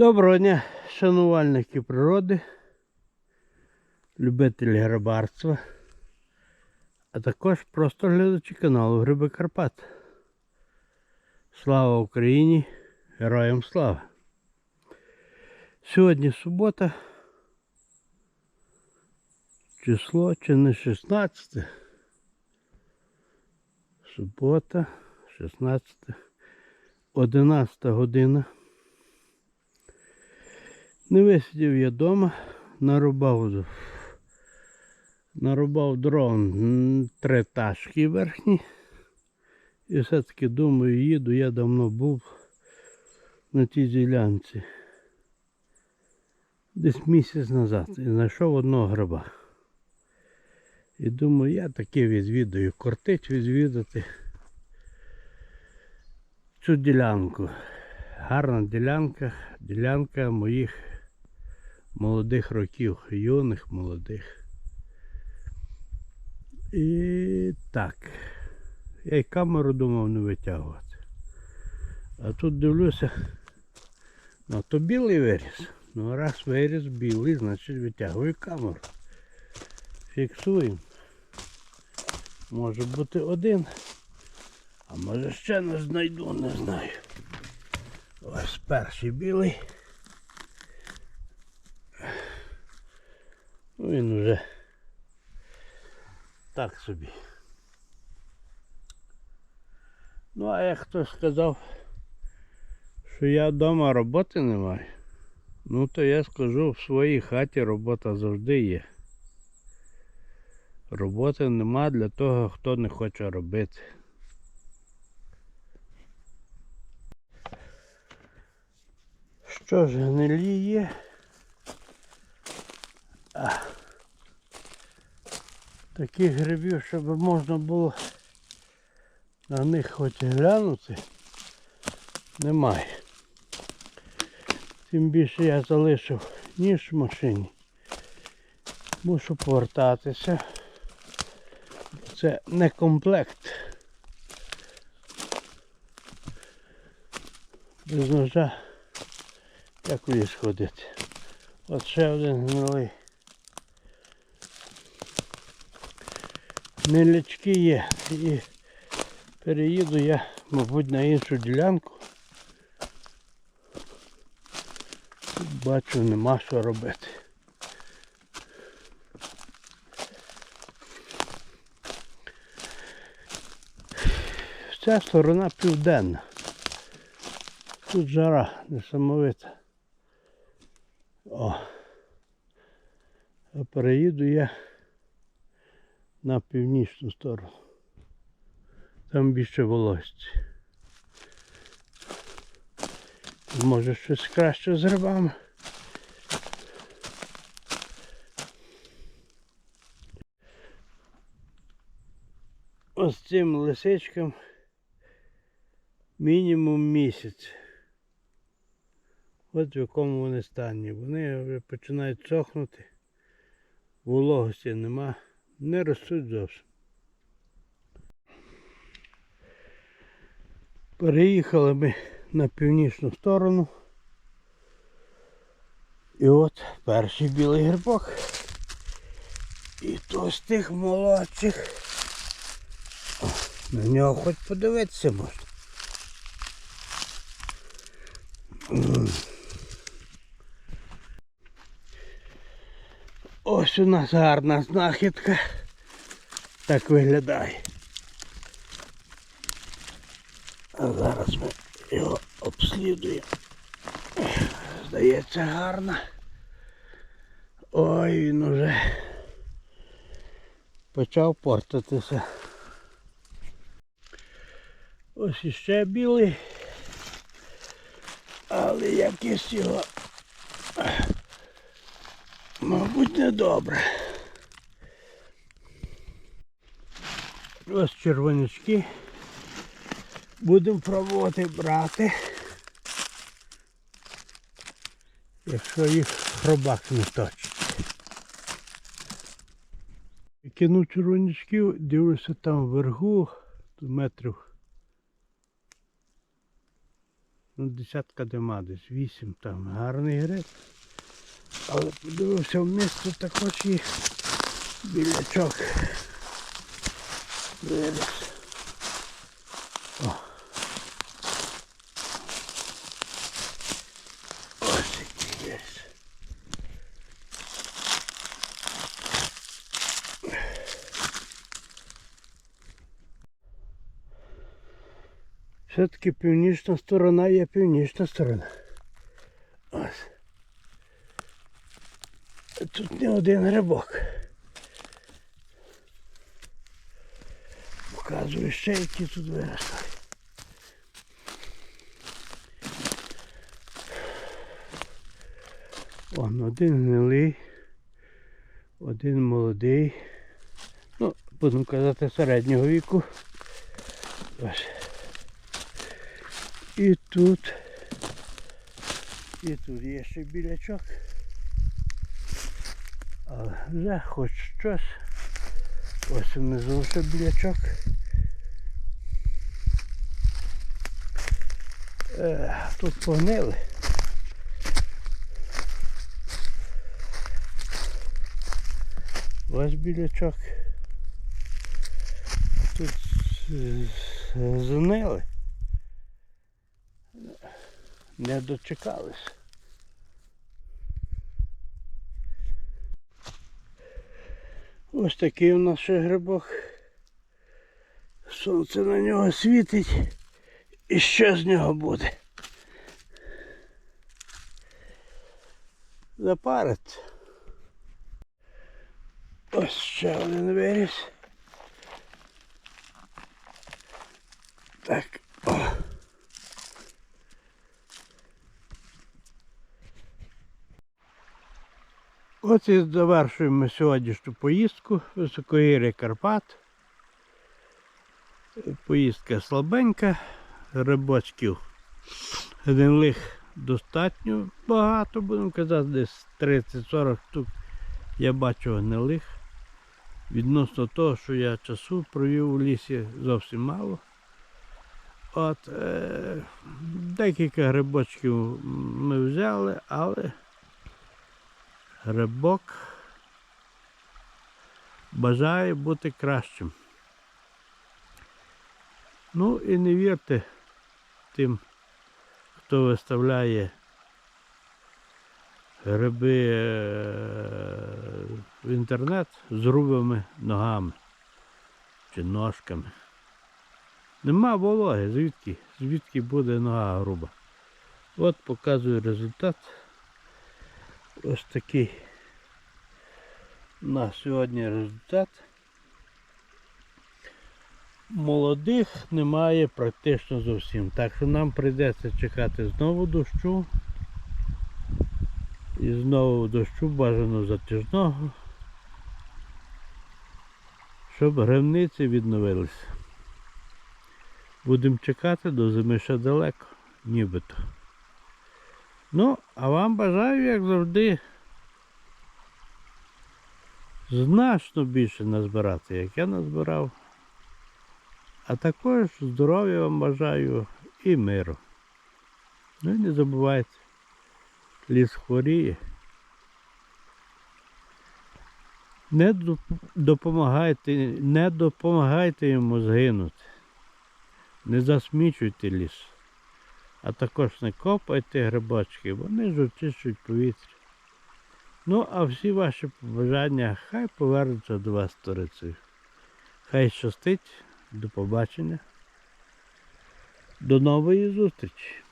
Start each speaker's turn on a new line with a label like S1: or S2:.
S1: Доброго дня, шанувальники природи, любителі грибарства, а також просто глядачі каналу Гриби Карпат. Слава Україні! Героям слава! Сьогодні субота. Число чи не 16? Субота, 16, 11 година. Не висидів я вдома, нарубав, нарубав дрон три ташки верхні. І все-таки думаю, їду, я давно був на тій ділянці. Десь місяць назад і знайшов одного гриба. І думаю, я таки відвідаю, кортить відвідати цю ділянку. Гарна ділянка, ділянка моїх молодих років, юних молодих. І так. Я й камеру думав не витягувати. А тут дивлюся, ну то білий виріс. Ну раз виріс білий, значить витягую камеру. Фіксуємо. Може бути один. А може ще не знайду, не знаю. Ось перший білий. Ну він вже так собі. Ну а як хтось сказав, що я вдома роботи не маю, ну то я скажу, в своїй хаті робота завжди є. Роботи нема для того, хто не хоче робити. Що ж, гнилі є? Таких грибів, щоб можна було на них хоч глянути, немає. Тим більше я залишив ніж в машині. Мушу повертатися. Це не комплект. Без ножа як куди сходити. От ще один гнилий. Мілячки є. І переїду я, мабуть, на іншу ділянку. Бачу, нема що робити. Ця сторона південна. Тут жара несамовита. О. А переїду я на північну сторону. Там більше вологості. Може щось краще з грибами. Ось цим лисичкам мінімум місяць. От в якому вони стані. Вони вже починають сохнути, вологості нема, не ростуть зовсім. Переїхали ми на північну сторону. І от перший білий грибок. І то з тих молодших. О, на нього хоч подивитися можна. Ось у нас гарна знахідка. Так виглядає. А зараз ми його обслідуємо. Здається гарно. Ой, він уже почав портитися. Ось іще білий. Але якість його, мабуть, недобре. Ось червонячки. Будемо пробувати брати. Якщо їх хробак не точить. Кину червонячків, дивлюся там вверху, метрів ну десятка нема, десь вісім там. Гарний гриб. Але подивився вниз, тут також є білячок. Виріс. О. Ось який є. Все-таки північна сторона є північна сторона. Ось. Тут не один грибок. Показую ще, які тут виросли. Вон один гнилий, один молодий. Ну, будемо казати, середнього віку. І тут. І тут є ще білячок. Вже хоч щось. Ось внизу ще білячок. Е, тут погнили. Ось білячок. Тут згнили. Не дочекались. Ось такий у нас ще грибок. Сонце на нього світить. І що з нього буде? Запариться. Ось ще один виріс. Так. От і завершуємо сьогоднішню поїздку Високогір'я Карпат. Поїздка слабенька, грибочків гнилих достатньо багато, будемо казати, десь 30-40 штук я бачу гнилих. Відносно того, що я часу провів у лісі зовсім мало. От, е, декілька грибочків ми взяли, але грибок бажає бути кращим. Ну і не вірте тим, хто виставляє гриби е, в інтернет з грубими ногами чи ножками. Нема вологи, звідки? Звідки буде нога груба. От показую результат. Ось такий на сьогодні результат. Молодих немає практично зовсім. Так що нам прийдеться чекати знову дощу. І знову дощу бажано затяжного. Щоб гривниці відновилися. Будемо чекати до зими ще далеко, нібито. Ну, а вам бажаю, як завжди, значно більше назбирати, як я назбирав. А також здоров'я вам бажаю і миру. Ну і не забувайте, ліс хворіє. Не допомагайте, не допомагайте йому згинути. Не засмічуйте ліс. А також не копайте грибочки, вони ж очищують повітря. Ну, а всі ваші побажання хай повернуться до вас сторицею. Хай щастить, до побачення. До нової зустрічі!